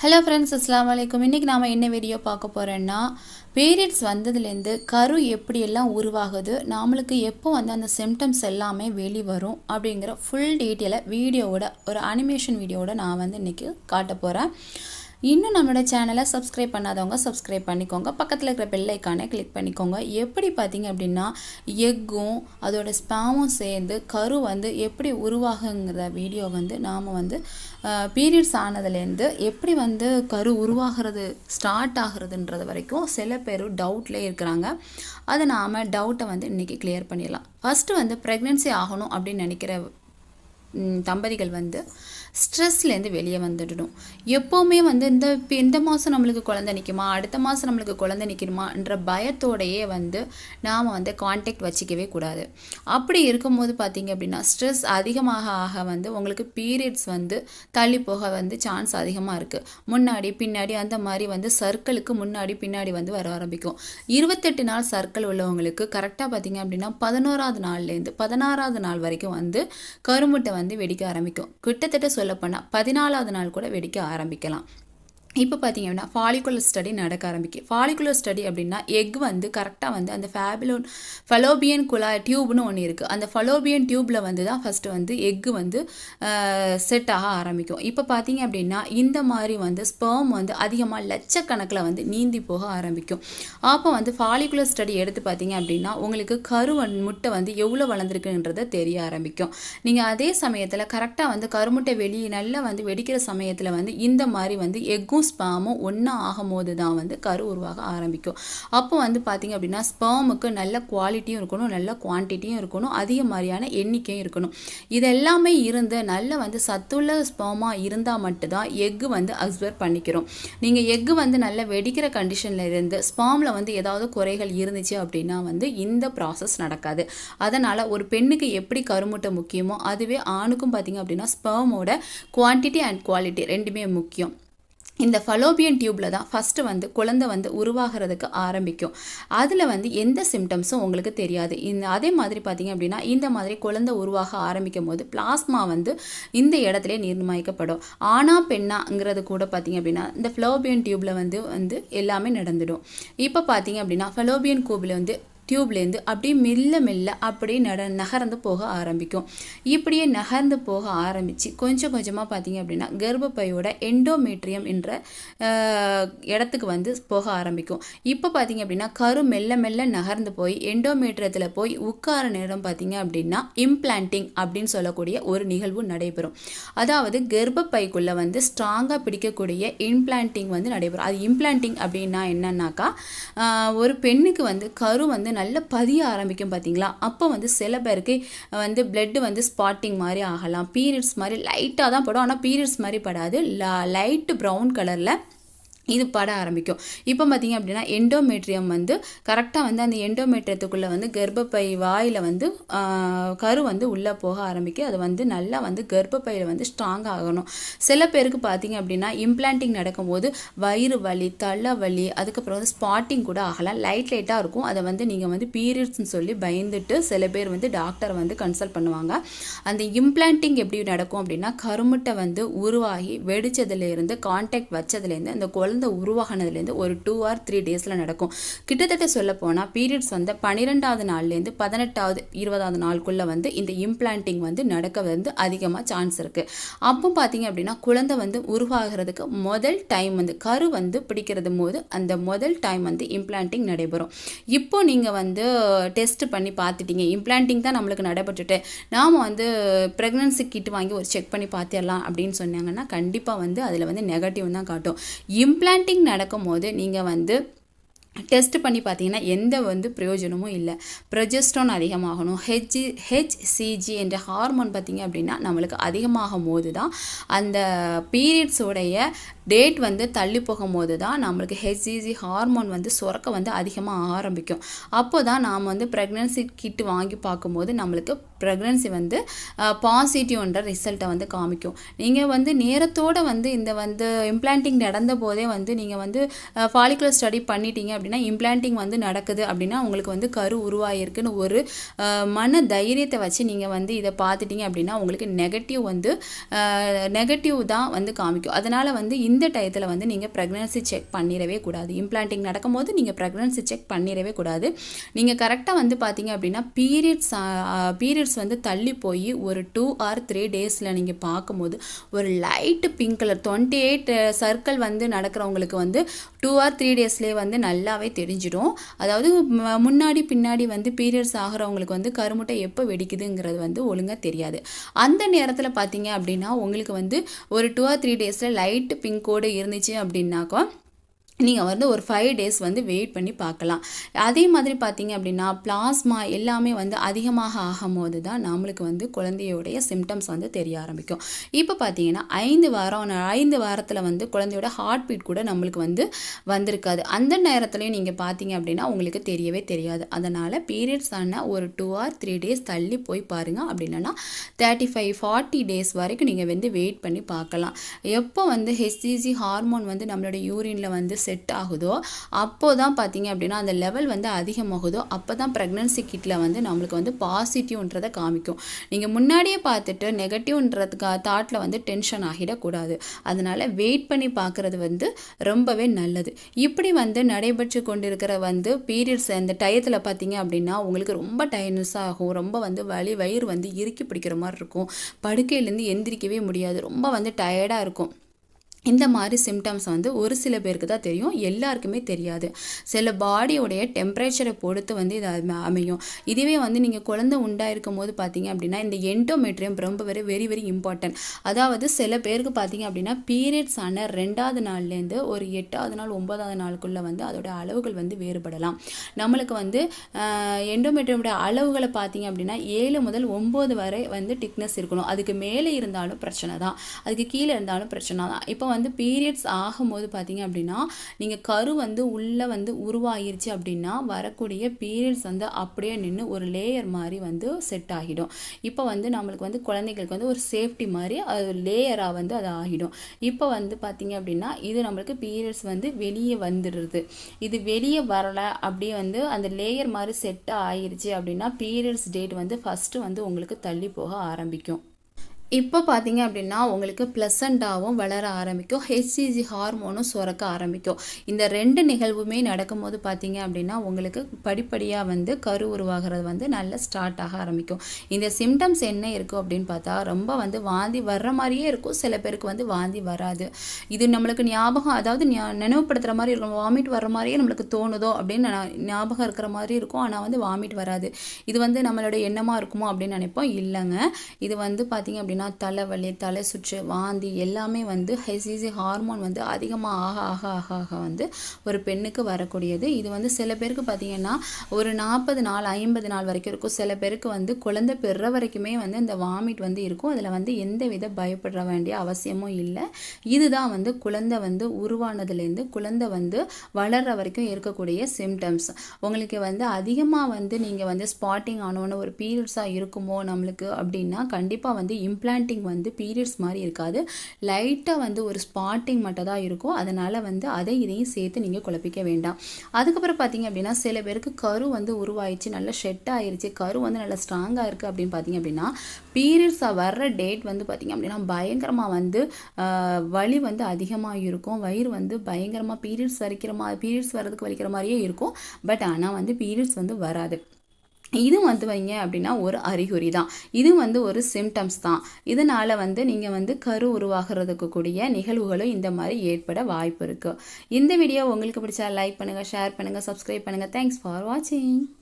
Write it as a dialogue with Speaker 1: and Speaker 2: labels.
Speaker 1: Hello friends அஸ்லாம் வலைக்கும் இன்றைக்கி நாம் என்ன வீடியோ பார்க்க போகிறோன்னா பீரியட்ஸ் வந்ததுலேருந்து கரு எப்படியெல்லாம் உருவாகுது நம்மளுக்கு எப்போ வந்து அந்த சிம்டம்ஸ் எல்லாமே வெளிவரும் அப்படிங்கிற ஃபுல் டீட்டெயிலை வீடியோவோட ஒரு அனிமேஷன் வீடியோவோட நான் வந்து இன்றைக்கி காட்ட போகிறேன் இன்னும் நம்மளோட சேனலை சப்ஸ்கிரைப் பண்ணாதவங்க சப்ஸ்கிரைப் பண்ணிக்கோங்க. பக்கத்தில் இருக்கிற பெல் ஐக்கானை கிளிக் பண்ணிக்கோங்க. எப்படி பார்த்தீங்க அப்படின்னா எக்கும் அதோட ஸ்பாமும் சேர்ந்து கரு வந்து எப்படி உருவாகுங்கிற வீடியோ வந்து நாம் வந்து பீரியட்ஸ் ஆனதுலேருந்து எப்படி வந்து கரு உருவாகிறது ஸ்டார்ட் ஆகுறதுன்றது வரைக்கும் சில பேர் டவுட்லேயே இருக்கிறாங்க. அதை நாம் டவுட்டை வந்து இன்றைக்கி கிளியர் பண்ணிடலாம். ஃபஸ்ட்டு வந்து ப்ரெக்னென்சி ஆகணும் அப்படின்னு நினைக்கிற தம்பதிகள் வந்து ஸ்ட்ரெஸ்லேருந்து வெளியே வந்துடணும். எப்போவுமே வந்து இந்த இப்போ இந்த மாதம் நம்மளுக்கு குழந்தை நிற்குமா அடுத்த மாதம் நம்மளுக்கு குழந்தை நிற்கணுமான்ற பயத்தோடையே வந்து நாம் வந்து கான்டாக்ட் வச்சிக்கவே கூடாது. அப்படி இருக்கும்போது பார்த்தீங்க அப்படின்னா ஸ்ட்ரெஸ் அதிகமாக ஆக வந்து உங்களுக்கு பீரியட்ஸ் வந்து தள்ளி போக வந்து சான்ஸ் அதிகமாக இருக்குது முன்னாடி பின்னாடி அந்த மாதிரி வந்து சர்க்கிளுக்கு முன்னாடி பின்னாடி வந்து வர ஆரம்பிக்கும். இருபத்தெட்டு நாள் சர்க்கிள் உள்ளவங்களுக்கு கரெக்டாக பார்த்தீங்க அப்படின்னா பதினோராவது நாள்லேருந்து பதினாறாவது நாள் வரைக்கும் வந்து கருமுட்டை வந்து வெடிக்க ஆரம்பிக்கும். கிட்டத்தட்ட சொல்லப்போனால் பதினாலாவது நாள் கூட வெடிக்க ஆரம்பிக்கலாம். இப்போ பார்த்தீங்க அப்படின்னா ஃபாலிகுலர் ஸ்டடி நடக்க ஆரம்பிக்கும் ஃபாலிகுலர் ஸ்டடி அப்படின்னா எக் வந்து கரெக்டாக வந்து அந்த ஃபேபிலோன் ஃபலோபியன் குலா டியூப்னு ஒன்று இருக்குது அந்த ஃபலோபியன் டியூப்பில் வந்து தான் ஃபஸ்ட்டு வந்து எக்கு வந்து செட் ஆக ஆரம்பிக்கும். இப்போ பார்த்தீங்க அப்படின்னா இந்த மாதிரி வந்து ஸ்பெர்ம் வந்து அதிகமாக லட்சக்கணக்கில் வந்து நீந்தி போக ஆரம்பிக்கும். அப்போ வந்து ஃபாலிகுலர் ஸ்டடி எடுத்து பார்த்தீங்க அப்படின்னா உங்களுக்கு கரு முட்டை வந்து எவ்வளோ வளர்ந்துருக்குன்றதை தெரிய ஆரம்பிக்கும். நீங்கள் அதே சமயத்தில் கரெக்டாக வந்து கருமுட்டை வெளியே நல்லா வந்து வெடிக்கிற சமயத்தில் வந்து இந்த மாதிரி வந்து எக்கும் ஸ்பாமும் ஒன்றா ஆகும்போது தான் வந்து கரு உருவாக ஆரம்பிக்கும். அப்போ வந்து பார்த்தீங்க அப்படின்னா ஸ்பேமுக்கு நல்ல குவாலிட்டியும் இருக்கணும் நல்ல குவான்டிட்டியும் இருக்கணும் அதிக மாதிரியான எண்ணிக்கையும் இருக்கணும். இது எல்லாமே இருந்து நல்ல வந்து சத்துள்ள ஸ்பேமாக இருந்தால் மட்டும்தான் எக்கு வந்து அப்சர்வ் பண்ணிக்கிறோம். நீங்கள் எக்கு வந்து நல்ல வெடிக்கிற கண்டிஷனில் இருந்து ஸ்பாமில் வந்து ஏதாவது குறைகள் இருந்துச்சு அப்படின்னா வந்து இந்த ப்ராசஸ் நடக்காது. அதனால் ஒரு பெண்ணுக்கு எப்படி கருமுட்டை முக்கியமோ அதுவே ஆணுக்கும் பார்த்தீங்க அப்படின்னா ஸ்பேமோட குவான்டிட்டி அண்ட் குவாலிட்டி ரெண்டுமே முக்கியம். இந்த ஃபலோபியன் டியூப்பில் தான் ஃபஸ்ட்டு வந்து குழந்தை வந்து உருவாகிறதுக்கு ஆரம்பிக்கும். அதில் வந்து எந்த சிம்டம்ஸும் உங்களுக்கு தெரியாது. இந்த அதே மாதிரி பார்த்தீங்க அப்படின்னா இந்த மாதிரி குழந்தை உருவாக ஆரம்பிக்கும் போது பிளாஸ்மா வந்து இந்த இடத்துல நிர்ணயிக்கப்படும் ஆனா பெண்ணாங்கிறது கூட பார்த்தீங்க அப்படின்னா இந்த ஃபலோபியன் டியூப்பில் வந்து வந்து எல்லாமே நடந்துடும். இப்போ பார்த்தீங்க அப்படின்னா ஃபலோபியன் கூபில் வந்து டியூப்லேருந்து அப்படியே மெல்ல மெல்ல அப்படியே நட நகர்ந்து போக ஆரம்பிக்கும். இப்படியே நகர்ந்து போக ஆரம்பித்து கொஞ்சம் கொஞ்சமாக பார்த்தீங்க அப்படின்னா கர்ப்பப்பையோட எண்டோமேட்ரியம் என்ற இடத்துக்கு வந்து போக ஆரம்பிக்கும். இப்போ பார்த்தீங்க அப்படின்னா கரு மெல்ல மெல்ல நகர்ந்து போய் எண்டோமேட்ரியத்தில் போய் உட்கார நேரம் பார்த்தீங்க அப்படின்னா இம்ப்ளான்டிங் அப்படின்னு சொல்லக்கூடிய ஒரு நிகழ்வு நடைபெறும். அதாவது கர்ப்பப்பைக்குள்ளே வந்து ஸ்ட்ராங்காக பிடிக்கக்கூடிய இம்ப்ளான்டிங் வந்து நடைபெறும். அது இம்ப்ளான்டிங் அப்படின்னா என்னன்னாக்கா ஒரு பெண்ணுக்கு வந்து கரு வந்து நல்ல பதிய ஆரம்பிக்கும் பார்த்தீங்களா அப்போ வந்து சில பேருக்கு வந்து பிளட்டு வந்து ஸ்பாட்டிங் மாதிரி ஆகலாம். பீரியட்ஸ் மாதிரி லைட்டாக தான் படும். ஆனால் பீரியட்ஸ் மாதிரி படாது. லைட்டு ப்ரௌன் கலரில் இது பட ஆரம்பிக்கும். இப்போ பார்த்தீங்க அப்படின்னா எண்டோமெட்ரியம் வந்து கரெக்டாக வந்து அந்த எண்டோமெட்ரியத்துக்குள்ளே வந்து கர்ப்பப்பை வாயில் வந்து கரு வந்து உள்ளே போக ஆரம்பிக்கும். அது வந்து நல்லா வந்து கர்ப்பப்பையில் வந்து ஸ்ட்ராங் ஆகணும். சில பேருக்கு பார்த்தீங்க அப்படின்னா இம்ப்ளான்டிங் நடக்கும்போது வயிறு வலி தலை வலி அதுக்கப்புறம் வந்து ஸ்பாட்டிங் கூட ஆகலாம். லைட் லைட்டாக இருக்கும். அதை வந்து நீங்கள் வந்து பீரியட்ஸ்னு சொல்லி பயந்துட்டு சில பேர் வந்து டாக்டரை வந்து கன்சல்ட் பண்ணுவாங்க. அந்த இம்ப்ளான்டிங் எப்படி நடக்கும் அப்படின்னா கருமுட்டை வந்து உருவாகி வெடிச்சதுலேருந்து கான்டாக்ட் வச்சதுலேருந்து அந்த குழந்தை குழந்தை உருவாகினதுலேருந்து ஒரு டூ ஆர் த்ரீ டேஸில் நடக்கும். கிட்டத்தட்ட சொல்ல போனால் பீரியட்ஸ் வந்து பன்னிரெண்டாவது நாள்லேருந்து பதினெட்டாவது இருபதாவது நாளுக்குள்ளே வந்து இந்த இம்ப்ளான்டிங் வந்து நடக்க வந்து அதிகமாக சான்ஸ் இருக்குது அப்போ பார்த்தீங்க அப்படின்னா குழந்தை வந்து உருவாகிறதுக்கு முதல் டைம் வந்து கரு வந்து பிடிக்கிறது போது அந்த முதல் டைம் வந்து இம்ப்ளான்டிங் நடைபெறும். இப்போ நீங்கள் வந்து டெஸ்ட் பண்ணி பார்த்துட்டீங்க இம்ப்ளான்டிங் தான் நம்மளுக்கு நடைபெற்றுட்டு நாம் வந்து ப்ரெக்னன்சி கிட் வாங்கி ஒரு செக் பண்ணி பார்த்துடலாம் அப்படின்னு சொன்னாங்கன்னா கண்டிப்பாக வந்து அதில் வந்து நெகட்டிவ் தான் காட்டும். இம் இம்ப்ளான்டிங் நடக்கும்போது நீங்கள் வந்து டெஸ்ட் பண்ணி பார்த்தீங்கன்னா எந்த வந்து பிரயோஜனமும் இல்லை. ப்ரொஜெஸ்ட்ரான் அதிகமாகணும். ஹெச் ஹெச்சிஜி என்ற ஹார்மோன் பார்த்தீங்க அப்படின்னா நம்மளுக்கு அதிகமாகும் போது தான் அந்த பீரியட்ஸோடைய டேட் வந்து தள்ளி போகும்போது தான் நம்மளுக்கு ஹெச்சிஜி ஹார்மோன் வந்து சுரக்க வந்து அதிகமாக ஆரம்பிக்கும். அப்போ தான் நாம் வந்து ப்ரெக்னன்சி கிட் வாங்கி பார்க்கும்போது நம்மளுக்கு ப்ரெக்னன்சி வந்து பாசிட்டிவ்ன்ற ரிசல்ட்டை வந்து காமிக்கும். நீங்கள் வந்து நேரத்தோடு வந்து இந்த வந்து இம்ப்ளான்டிங் நடந்த போதே வந்து நீங்கள் வந்து ஃபாலிகுலர் ஸ்டடி பண்ணிட்டீங்க அப்படின்னா இம்ப்ளான்டிங் வந்து நடக்குது அப்படின்னா உங்களுக்கு வந்து கரு உருவாயிருக்குன்னு ஒரு மன தைரியத்தை வச்சு நீங்கள் வந்து இதை பார்த்துட்டீங்க அப்படின்னா உங்களுக்கு நெகட்டிவ் வந்து நெகட்டிவ் தான் வந்து காமிக்கும். அதனால் வந்து இந்த டயத்தில் வந்து நீங்கள் ப்ரெக்னன்சி செக் பண்ணிடவே கூடாது. இம்ப்ளான்டிங் நடக்கும்போது நீங்கள் ப்ரெக்னன்சி செக் பண்ணிடவே கூடாது. நீங்கள் கரெக்டாக வந்து பார்த்தீங்க அப்படின்னா பீரியட்ஸ் பீரியட்ஸ் வந்து தள்ளி போய் ஒரு டூ ஆர் த்ரீ டேஸில் நீங்கள் பார்க்கும்போது ஒரு light pink colour twenty eight circle வந்து நடக்கிறவங்களுக்கு வந்து டூ ஆர் த்ரீ டேஸ்லேயே வந்து நல்லாவே தெரிஞ்சிடும். அதாவது முன்னாடி பின்னாடி வந்து பீரியட்ஸ் ஆகிறவங்களுக்கு வந்து கருமுட்டை எப்போ வெடிக்குதுங்கிறது வந்து ஒழுங்காக தெரியாது. அந்த நேரத்தில் பார்த்தீங்க அப்படின்னா உங்களுக்கு வந்து ஒரு டூ ஆர் த்ரீ டேஸில் லைட்டு பிங்கோடு இருந்துச்சு அப்படின்னாக்கா நீங்கள் வந்து ஒரு ஃபைவ் டேஸ் வந்து வெயிட் பண்ணி பார்க்கலாம். அதே மாதிரி பார்த்தீங்க அப்படின்னா பிளாஸ்மா எல்லாமே வந்து அதிகமாக ஆகும்போது தான் நம்மளுக்கு வந்து குழந்தையோடைய சிம்டம்ஸ் வந்து தெரிய ஆரம்பிக்கும். இப்போ பார்த்தீங்கன்னா ஐந்து வாரம் ஐந்து வாரத்தில் வந்து குழந்தையோட ஹார்ட் பீட் கூட நம்மளுக்கு வந்து வந்திருக்காது. அந்த நேரத்துலையும் நீங்கள் பார்த்தீங்க அப்படின்னா உங்களுக்கு தெரியவே தெரியாது. அதனால் பீரியட்ஸ் ஆன ஒரு டூ ஆர் த்ரீ டேஸ் தள்ளி போய் பாருங்கள் அப்படின்னா தேர்ட்டி ஃபைவ் ஃபார்ட்டி டேஸ் வரைக்கும் நீங்கள் வந்து வெயிட் பண்ணி பார்க்கலாம். எப்போ வந்து ஹெச்சிசி ஹார்மோன் வந்து நம்மளோட யூரினில் வந்து செட் ஆகுதோ அப்போ தான் பார்த்தீங்க அப்படின்னா அந்த லெவல் வந்து அதிகமாகுதோ அப்போ தான் ப்ரெக்னன்சி கிட்டில் வந்து நம்மளுக்கு வந்து பாசிட்டிவ்ன்றதை காமிக்கும். நீங்கள் முன்னாடியே பார்த்துட்டு நெகட்டிவ்ன்றதுக்கு தாட்டில் வந்து டென்ஷன் ஆகிடக்கூடாது. அதனால் வெயிட் பண்ணி பார்க்குறது வந்து ரொம்பவே நல்லது. இப்படி வந்து நடைபெற்று கொண்டிருக்கிற வந்து பீரியட்ஸ் அந்த டயத்தில் பார்த்தீங்க அப்படின்னா உங்களுக்கு ரொம்ப டயர்னஸ் ஆகும். ரொம்ப வந்து வலி வயிறு வந்து இறுக்கி பிடிக்கிற மாதிரி இருக்கும். படுக்கையிலேருந்து எந்திரிக்கவே முடியாது. ரொம்ப வந்து டயர்டாக இருக்கும். இந்த மாதிரி சிம்டம்ஸ் வந்து ஒரு சில பேருக்கு தான் தெரியும். எல்லாருக்குமே தெரியாது. சில பாடியோடைய டெம்பரேச்சரை பொறுத்து வந்து இது அமையும். இதுவே வந்து நீங்கள் குழந்தை உண்டாயிருக்கும் போது பார்த்தீங்க அப்படின்னா இந்த என்டோமெட்ரியம் ரொம்ப வெரி வெரி வெரி இம்பார்ட்டன்ட் அதாவது சில பேருக்கு பார்த்தீங்க அப்படின்னா பீரியட்ஸ் ஆன ரெண்டாவது நாள்லேருந்து ஒரு எட்டாவது நாள் ஒன்பதாவது நாளுக்குள்ளே வந்து அதோட அளவுகள் வந்து வேறுபடலாம். நம்மளுக்கு வந்து என்டோமெட்ரியமுடைய அளவுகளை பார்த்தீங்க அப்படின்னா ஏழு முதல் ஒம்பது வரை வந்து டிக்னஸ் இருக்கணும். அதுக்கு மேலே இருந்தாலும் பிரச்சனை தான். அதுக்கு கீழே இருந்தாலும் பிரச்சனை தான். இப்போ வந்து பீரியட்ஸ் ஆகும்போது பார்த்தீங்க அப்படின்னா நீங்கள் கரு வந்து உள்ளே வந்து உருவாகிருச்சு அப்படின்னா வரக்கூடிய பீரியட்ஸ் வந்து அப்படியே நின்று ஒரு லேயர் மாதிரி வந்து செட் ஆகிடும். இப்போ வந்து நம்மளுக்கு வந்து குழந்தைங்களுக்கு வந்து ஒரு சேஃப்டி மாதிரி அது லேயராக வந்து அது ஆகிடும். இப்போ வந்து பார்த்தீங்க அப்படின்னா இது நம்மளுக்கு பீரியட்ஸ் வந்து வெளியே வந்துடுது. இது வெளியே வரலை அப்படியே வந்து அந்த லேயர் மாதிரி செட் ஆகிருச்சு அப்படின்னா பீரியட்ஸ் டேட் வந்து ஃபஸ்ட்டு வந்து உங்களுக்கு தள்ளி போக ஆரம்பிக்கும். இப்போ பார்த்தீங்க அப்படின்னா உங்களுக்கு ப்ளசண்ட்டாகவும் வளர ஆரம்பிக்கும். ஹெச்சிஜி ஹார்மோனும் சுரக்க ஆரம்பிக்கும். இந்த ரெண்டு நிகழ்வுமே நடக்கும்போது பார்த்தீங்க அப்படின்னா உங்களுக்கு படிப்படியாக வந்து கரு உருவாகிறது வந்து நல்ல ஸ்டார்ட் ஆக ஆரம்பிக்கும். இந்த சிம்டம்ஸ் என்ன இருக்கும் அப்படின்னு பார்த்தா ரொம்ப வந்து வாந்தி வர்ற மாதிரியே இருக்கும். சில பேருக்கு வந்து வாந்தி வராது. இது நம்மளுக்கு ஞாபகம் அதாவது நினைவுப்படுத்துகிற மாதிரி இருக்கும். வாமிட் வர்ற மாதிரியே நம்மளுக்கு தோணுதோ அப்படின்னு ஞாபகம் இருக்கிற மாதிரி இருக்கும். ஆனால் வந்து வாமிட் வராது. இது வந்து நம்மளோட எண்ணமாக இருக்குமோ அப்படின்னு நினைப்போம். இல்லைங்க. இது வந்து பார்த்தீங்க அப்படின்னா அப்படின்னா தலைவலி தலை சுற்று வாந்தி எல்லாமே வந்து ஹெசிசி ஹார்மோன் வந்து அதிகமாக ஆக ஆக ஆக ஆக வந்து ஒரு பெண்ணுக்கு வரக்கூடியது. இது வந்து சில பேருக்கு பார்த்திங்கன்னா ஒரு நாற்பது நாள் ஐம்பது நாள் வரைக்கும் இருக்கும். சில பேருக்கு வந்து குழந்தை பெற வரைக்குமே வந்து இந்த வாமிட் வந்து இருக்கும். அதில் வந்து எந்த வித பயப்பட வேண்டிய அவசியமும் இல்லை. இதுதான் வந்து குழந்தை வந்து உருவானதுலேருந்து குழந்தை வந்து வளர்கிற வரைக்கும் இருக்கக்கூடிய சிம்டம்ஸ் உங்களுக்கு வந்து அதிகமாக வந்து நீங்கள் வந்து ஸ்பாட்டிங் ஆனோன்னு ஒரு பீரியட்ஸாக இருக்குமோ நம்மளுக்கு அப்படின்னா கண்டிப்பாக வந்து இம்ப்ளான் இம்ப்ளான்டிங் வந்து பீரியட்ஸ் மாதிரி இருக்காது. லைட்டாக வந்து ஒரு ஸ்பாட்டிங் மட்டும் தான் இருக்கும். அதனால் வந்து அதை இதையும் சேர்த்து நீங்கள் குழப்பிக்க வேண்டாம். அதுக்கப்புறம் பார்த்தீங்க அப்படின்னா சில பேருக்கு கரு வந்து உருவாயிடுச்சு நல்லா ஷெட் ஆயிடுச்சு கரு வந்து நல்லா ஸ்ட்ராங்காக இருக்குது அப்படின்னு பார்த்தீங்க அப்படின்னா பீரியட்ஸாக வர்ற டேட் வந்து பார்த்திங்க அப்படின்னா பயங்கரமாக வந்து வலி வந்து அதிகமாக இருக்கும். வயிறு வந்து பயங்கரமாக பீரியட்ஸ் வரைக்கிற மாதிரி பீரியட்ஸ் வர்றதுக்கு வலிக்கிற மாதிரியே இருக்கும். பட் ஆனால் வந்து பீரியட்ஸ் வந்து வராது. இது வந்து வைங்க அப்படின்னா ஒரு அறிகுறி தான் இது வந்து ஒரு சிம்டம்ஸ் தான். இதனால் வந்து நீங்கள் வந்து கரு உருவாகிறதுக்கு கூடிய நிகழ்வுகளும் இந்த மாதிரி ஏற்பட வாய்ப்பு இருக்குது இந்த வீடியோ உங்களுக்கு பிடிச்சா லைக் பண்ணுங்கள் ஷேர் பண்ணுங்கள் சப்ஸ்கிரைப் பண்ணுங்கள் தேங்க்ஸ் ஃபார் வாட்சிங்